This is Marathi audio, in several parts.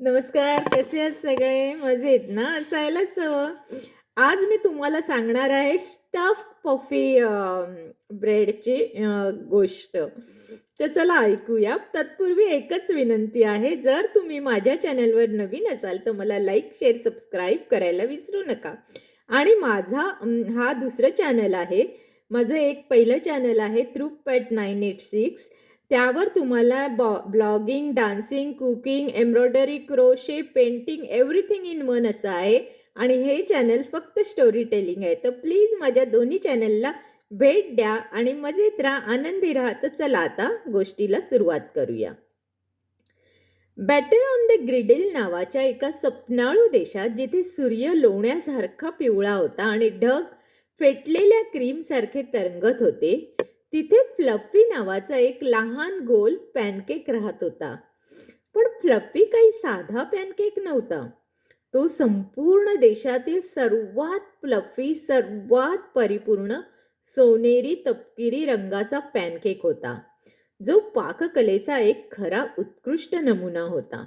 नमस्कार कसे आहेत सगळे? मजेत ना? असायलाच हवं. आज मी तुम्हाला सांगणार आहे स्टफ पफी ब्रेडची गोष्ट. तर चला ऐकूया. तत्पूर्वी एकच विनंती आहे जर तुम्ही माझ्या चॅनलवर नवीन असाल तर मला लाईक शेअर सबस्क्राईब करायला विसरू नका. आणि माझा हा दुसरं चॅनल आहे. माझं एक पहिलं चॅनल आहे through pat nine eight six त्यावर तुम्हाला बॉ blogging dancing cooking embroidery crochet painting everything in one असं आहे. आणि हे चॅनल फक्त स्टोरी टेलिंग आहे. तर प्लीज माझ्या दोन्ही चॅनलला भेट द्या आणि मजेत राहा आनंदी राहा. तर चला आता गोष्टीला सुरुवात करूया. बॅटर ऑन द ग्रिडिल नावाच्या एका स्वप्नाळू देशात जिथे सूर्य लोण्यासारखा पिवळा होता आणि ढग फेटलेल्या क्रीमसारखे तरंगत होते तिथे फ्लफी नावाचा एक लहान गोल पॅनकेक राहत होता. पण फ्लफी काही साधा पॅनकेक नव्हता. तो संपूर्ण देशातील सर्वात फ्लफी सर्वात परिपूर्ण सोनेरी तपकिरी रंगाचा पॅनकेक होता. जो पाककलेचा एक खरा उत्कृष्ट नमुना होता.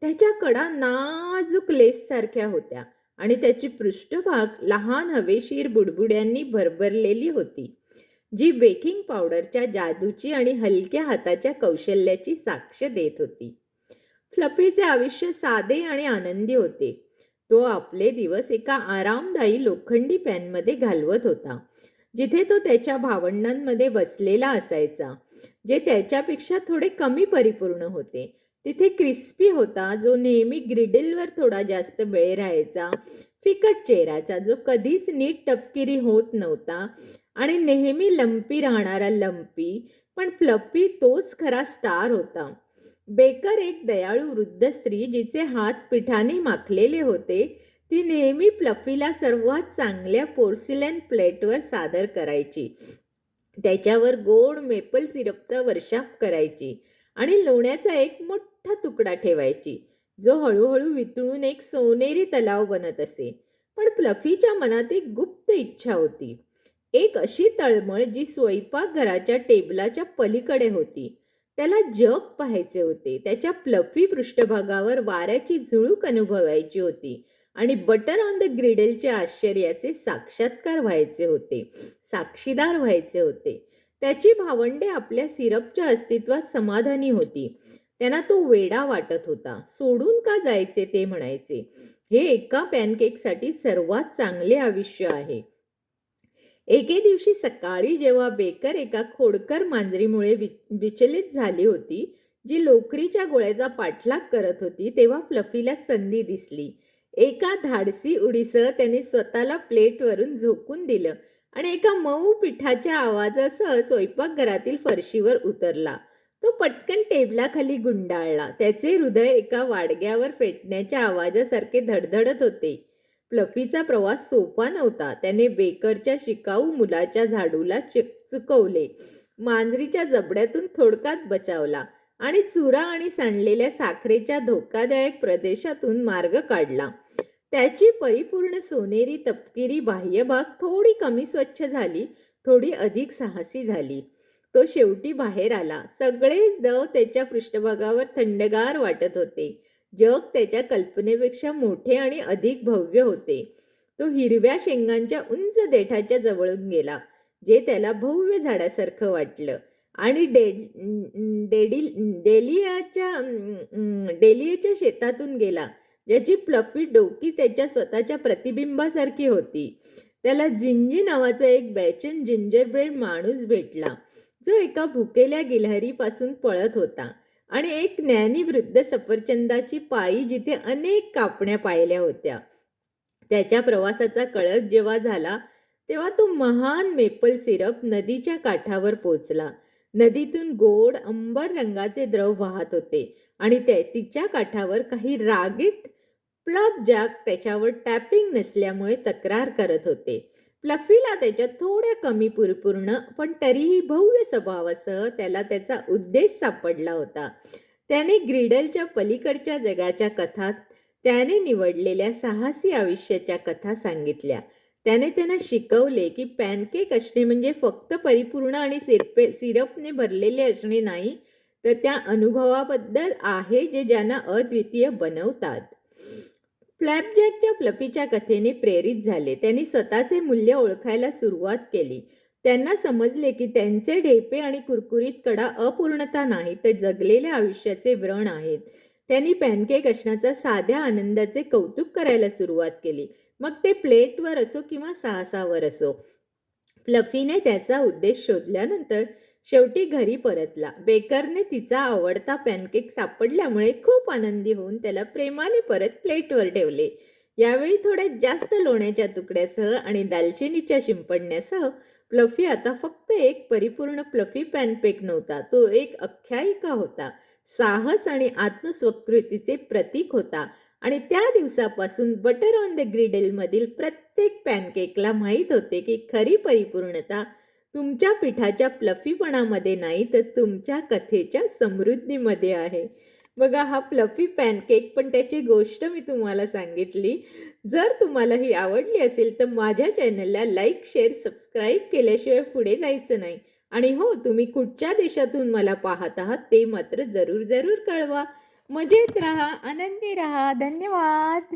त्याच्या कडा नाजूक लेससारख्या होत्या आणि त्याची पृष्ठभाग लहान हवेशीर बुडबुड्यांनी भरभरलेली होती. जी बेकिंग पावडरच्या जादूची आणि हलक्या हाताच्या कौशल्याची साक्ष देत होती. फ्लपीचे आयुष्य साधे आणि आनंदी होते. तो आपले दिवस एका आरामदायी लोखंडी पॅनमध्ये घालवत होता जिथे तो त्याच्या भावंडांमध्ये बसलेला असायचा जे त्याच्यापेक्षा थोडे कमी परिपूर्ण होते. तिथे क्रिस्पी होता जो नेहमी ग्रिडलवर थोडा जास्त वेळ राहायचा फिकट चेहऱ्याचा जो कधीच नीट टपकिरी होत नव्हता आणि नेहमी लंपी राहणारा लंपी पण प्लपी तोच खरा स्टार होता. बेकर एक दयाळू वृद्ध स्त्री जिचे हात पिठाने माखलेले होते ती नेहमी प्लफीला सर्वात चांगल्या पोर्सिलेन प्लेटवर सादर करायची. त्याच्यावर गोड मेपल सिरपचा वर्षाप करायची आणि लोण्याचा एक मोठा तुकडा ठेवायची जो हळूहळू वितळून एक सोनेरी तलाव बनत असे. पण प्लफीच्या मनात एक गुप्त इच्छा होती. एक अशी तळमळ जी स्वयंपाकघराच्या टेबलाच्या पलीकडे होती. त्याला जग पाहायचे होते. त्याच्या प्लफी पृष्ठभागावर वाऱ्याची झुळूक अनुभवायची होती आणि बटर ऑन द ग्रिडलचे आश्चर्याचे साक्षात्कार व्हायचे होते. साक्षीदार व्हायचे होते. त्याची भावंडे आपल्या सिरपच्या अस्तित्वात समाधानी होती. त्यांना तो वेडा वाटत होता. सोडून का जायचे ते म्हणायचे. हे एका पॅनकेकसाठी सर्वात चांगले आयुष्य आहे. एके दिवशी सकाळी जेव्हा बेकर एका खोडकर मांजरीमुळे वि विचलित झाली होती जी लोकरीच्या गोळ्याचा पाठलाग करत होती तेव्हा फ्लफीला संधी दिसली. एका धाडसी उडीसह त्याने स्वतःला प्लेटवरून झोकून दिलं आणि एका मऊ पिठाच्या आवाजासह स्वयंपाकघरातील फरशीवर उतरला. तो पटकन टेबलाखाली गुंडाळला. त्याचे हृदय एका वाडग्यावर फेटण्याच्या आवाजासारखे धडधडत होते. फ्लफीचा प्रवास सोपा नव्हता. त्याने बेकरच्या शिकाऊ मुलाच्या झाडूला चिक चुकवले. मांजरीच्या जबड्यातून थोडकात बचावला आणि चुरा आणि सांडलेल्या साखरेच्या धोकादायक प्रदेशातून मार्ग काढला. त्याची परिपूर्ण सोनेरी तपकिरी बाह्यभाग थोडी कमी स्वच्छ झाली थोडी अधिक साहसी झाली. तो शेवटी बाहेर आला. सगळेच दव त्याच्या पृष्ठभागावर थंडगार वाटत होते. जग त्याच्या कल्पनेपेक्षा मोठे आणि अधिक भव्य होते. तो हिरव्या शेंगांच्या उंच देठाच्या जवळून गेला जे त्याला भव्य झाडासारखं वाटलं. आणि डे डेडिल डेलियाच्या डेलियाच्या शेतातून गेला ज्याची प्लफी डोकी त्याच्या स्वतःच्या प्रतिबिंबासारखी होती. त्याला जिंजी नावाचा एक बॅचन जिंजर ब्रेड माणूस भेटला जो एका भुकेल्या गिलहरीपासून पळत होता. आणि एक ज्ञानी वृद्ध सफरचंदाची पायी जिथे अनेक कापण्या पाहिल्या होत्या. त्याच्या प्रवासाचा कळस जेव्हा झाला तेव्हा तो महान मेपल सिरप नदीच्या काठावर पोचला नदीतून गोड अंबर रंगाचे द्रव वाहत होते आणि ते तिच्या काठावर काही रागीट प्लब जॅक त्याच्यावर टॅपिंग नसल्यामुळे तक्रार करत होते. प्लफीला त्याच्या थोड्या कमी पुरपूर्ण पण तरीही भव्य स्वभावासह त्याला त्याचा उद्देश सापडला होता. त्याने ग्रिडलच्या पलीकडच्या जगाच्या कथा त्याने निवडलेल्या साहसी आयुष्याच्या कथा सांगितल्या. त्याने त्यांना शिकवले की पॅनकेक असणे म्हणजे फक्त परिपूर्ण आणि सिरपे सिरपने भरलेले असणे नाही तर त्या अनुभवाबद्दल आहे जे ज्यांना अद्वितीय बनवतात. फ्लॅपजॅकच्या फ्लपीच्या कथेने प्रेरित झाले. त्यांनी स्वतःचे मूल्य ओळखायला सुरुवात केली. त्यांना समजले की त्यांचे ढेपे आणि कुरकुरीत कडा अपूर्णता नाही तर जगलेल्या आयुष्याचे व्रण आहेत. त्यांनी पॅनकेक असण्याचा साध्या आनंदाचे कौतुक करायला सुरुवात केली. मग ते प्लेटवर असो किंवा साहसावर असो. फ्लफीने त्याचा उद्देश शोधल्यानंतर शेवटी घरी परतला. बेकरने तिचा आवडता पॅनकेक सापडल्यामुळे खूप आनंदी होऊन त्याला प्रेमाने परत प्लेटवर ठेवले. यावेळी थोड्या जास्त लोण्याच्या तुकड्यासह आणि दालचिनीच्या शिंपडण्यासह प्लफी आता फक्त एक परिपूर्ण प्लफी पॅनकेक नव्हता तो एक आख्यायिका होता. साहस आणि आत्मस्वकृतीचे प्रतीक होता आणि त्या दिवसापासून बटर ऑन द ग्रिडेलमधील प्रत्येक पॅनकेकला माहीत होते की खरी परिपूर्णता तुमच्या पिठाच्या प्लफीपणामध्ये नाही तर तुमच्या कथेच्या समृद्धीमध्ये आहे. बघा हा प्लफी पॅनकेक पण त्याची गोष्ट मी तुम्हाला सांगितली. जर तुम्हाला ही आवडली असेल तर माझ्या चॅनलला लाईक शेअर सबस्क्राईब केल्याशिवाय पुढे जायचं नाही. आणि हो तुम्ही कुठच्या देशातून मला पाहत आहात ते मात्र जरूर जरूर कळवा. मजेत राहा आनंदी राहा. धन्यवाद.